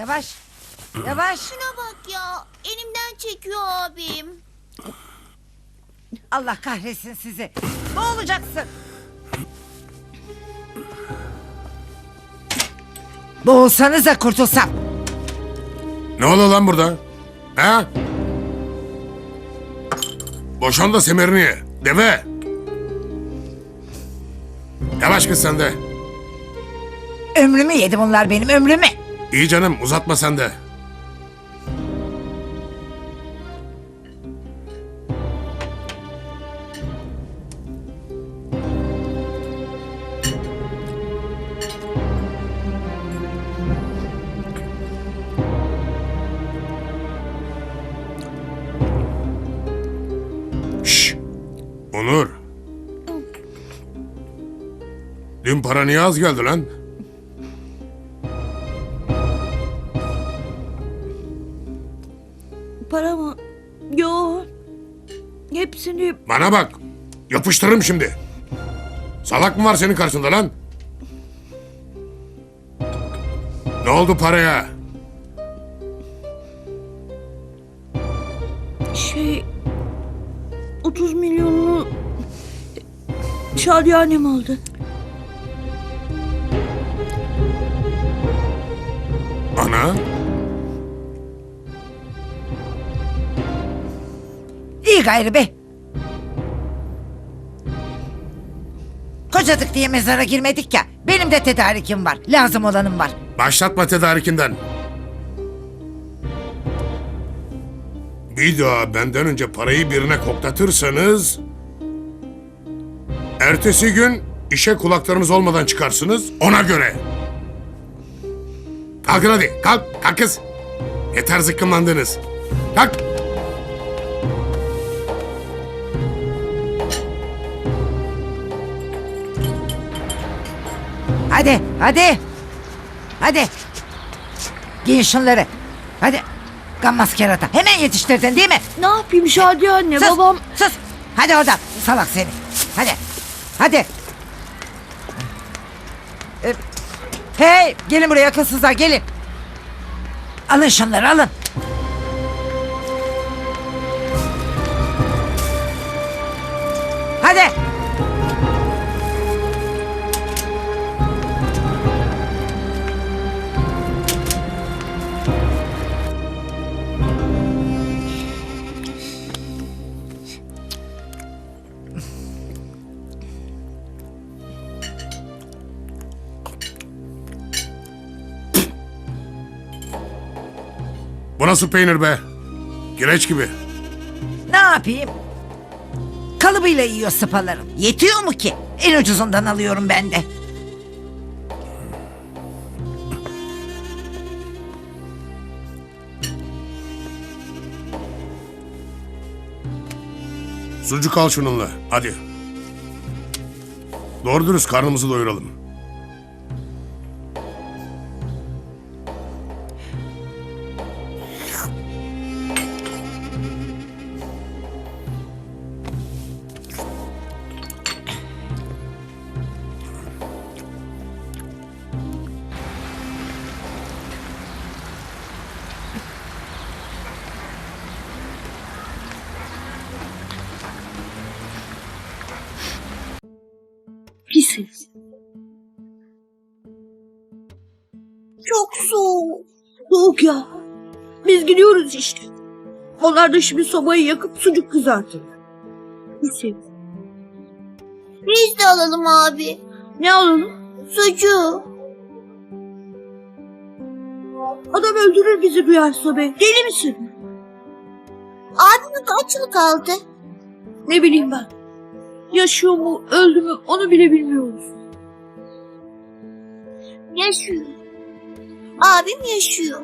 Yavaş. Yavaş. Şuna bak ya. Elimden çekiyor abim. Allah kahretsin sizi. Ne olacaksın? Boğulsanız da kurtulsam. Ne oluyor lan burada? He? Boşan da semerini ye. Deve. Yavaş kız sen de. Ömrümü yedi bunlar benim ömrümü. İyi canım uzatma sen de. Şşş. Onur. Dün para niye az geldi lan? Para mı? Yo. Hepsini Bana bak. Yapıştırırım şimdi. Salak mı var senin karşında lan? Ne oldu paraya? şey 30 milyonunu Şadiye annem aldı. Ana? İyi gayrı be. Kocadık diye mezara girmedik ya. Benim de tedarikim var. Lazım olanım var. Başlatma tedarikinden. Bir daha benden önce parayı birine koklatırsanız... Ertesi gün işe kulaklarınız olmadan çıkarsınız ona göre. Kalkın hadi kalk kalk kız. Yeter zıkkımlandınız. Kalk. Hadi, hadi. Hadi. Giyin şunları. Hadi. Gammaz kerata. Hemen yetiştirdin değil mi? Ne yapayım Şadiye anne Sus, babam sus. Hadi oradan. Salak seni. Hadi. Hadi. Ee, Hey, gelin buraya akılsızlar gelin. Alın şunları alın. Hadi. Bu nasıl peynir be? Kireç gibi. Ne yapayım? Kalıbıyla yiyor sıpalarım. Yetiyor mu ki? En ucuzundan alıyorum ben de. Sucuk al şununla. Hadi. Doğru dürüst karnımızı doyuralım. Pisiz. Çok soğuk. Soğuk ya. Biz gidiyoruz işte. Onlar da şimdi sobayı yakıp sucuk kızartıyor. Pisiz. Biz de alalım abi. Ne alalım? Sucuğu. Adam öldürür bizi duyarsa be. Deli misin? Abimin kaç yıl kaldı? Ne bileyim ben. Yaşıyor mu, öldü mü onu bile bilmiyoruz. Yaşıyor. Abim yaşıyor.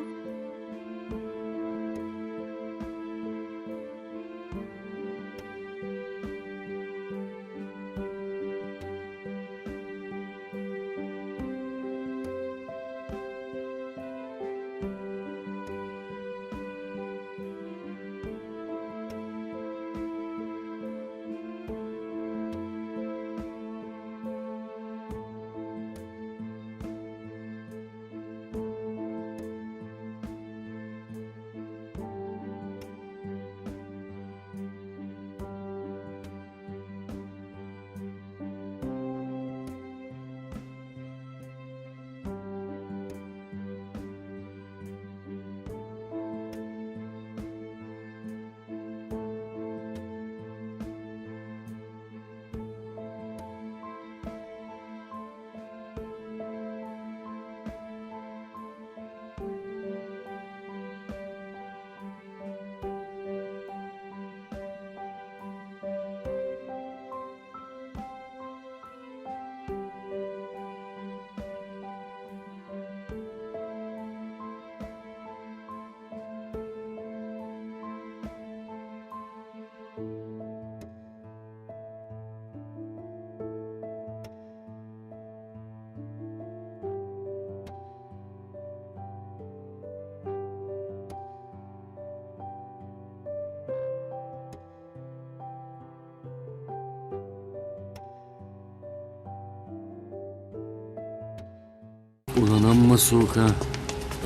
Ulan amma soğuk ha.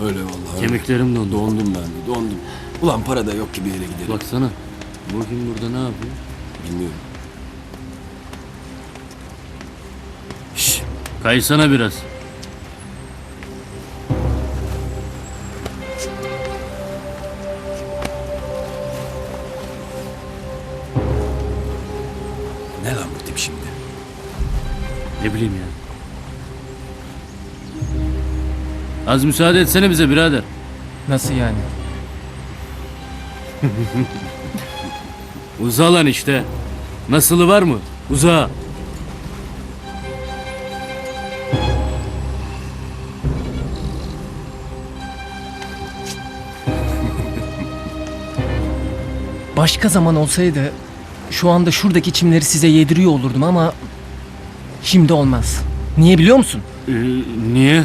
Öyle vallahi. Kemiklerim dondu. Dondum ben de dondum. Ulan para da yok ki bir yere gidelim. Baksana. Bugün burada ne yapıyor? Bilmiyorum. Şşş. Kaysana biraz. Az müsaade etsene bize birader. Nasıl yani? Uza lan işte. Nasılı var mı? Uza. Başka zaman olsaydı şu anda şuradaki çimleri size yediriyor olurdum ama şimdi olmaz. Niye biliyor musun? Ee, niye?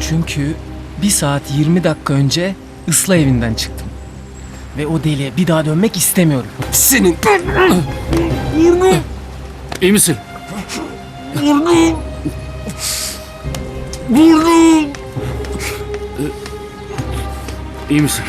Çünkü bir saat 20 dakika önce ısla evinden çıktım. Ve o deliğe bir daha dönmek istemiyorum. Senin... İyi misin? Burnum. Burnum. İyi misin?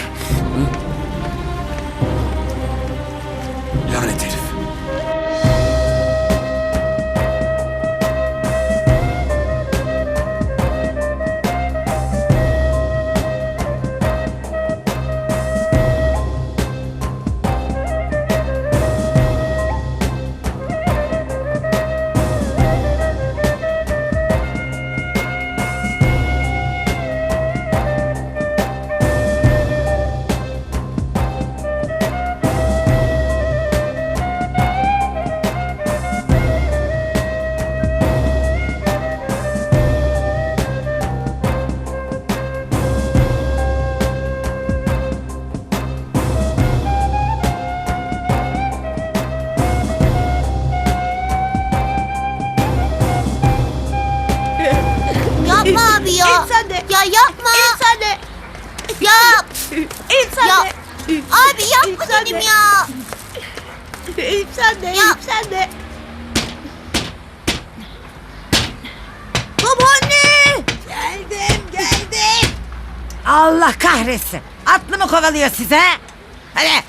Ya yapma. İn sen de. Ya İn sen Ya, de. abi yapma sen dedim de. ya. İn sen de. Ya. İn sen de. Babaanne. Geldim geldim. Allah kahretsin. Atlı mı kovalıyor size? Hadi.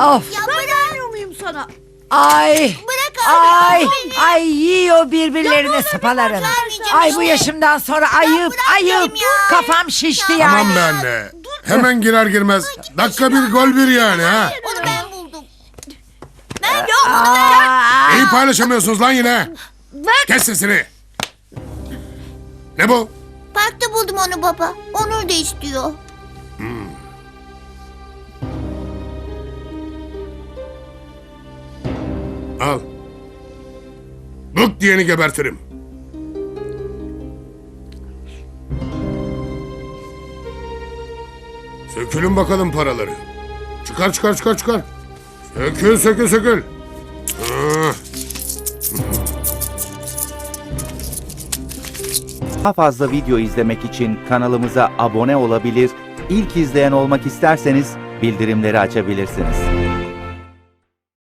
Of. ya Ben bırak. muyum sana? Ay. Bırak abi. Ay. bırak beni. Ay yiyor birbirlerini vermeyeceğim Ay işte. bu yaşımdan sonra ayıp ayıp. ya. Kafam şişti yani. Aman be anne. Hemen girer girmez. Dakika bir gol bir yani ha. Onu ben buldum. Aa, İyi paylaşamıyorsunuz lan yine. Kes sesini. Ne bu? Parkta buldum onu baba. Onur da istiyor. Bık diyeni gebertirim. Sökülün bakalım paraları. Çıkar çıkar çıkar çıkar. Sökül sökül sökül. Ah. Daha fazla video izlemek için kanalımıza abone olabilir, ilk izleyen olmak isterseniz bildirimleri açabilirsiniz.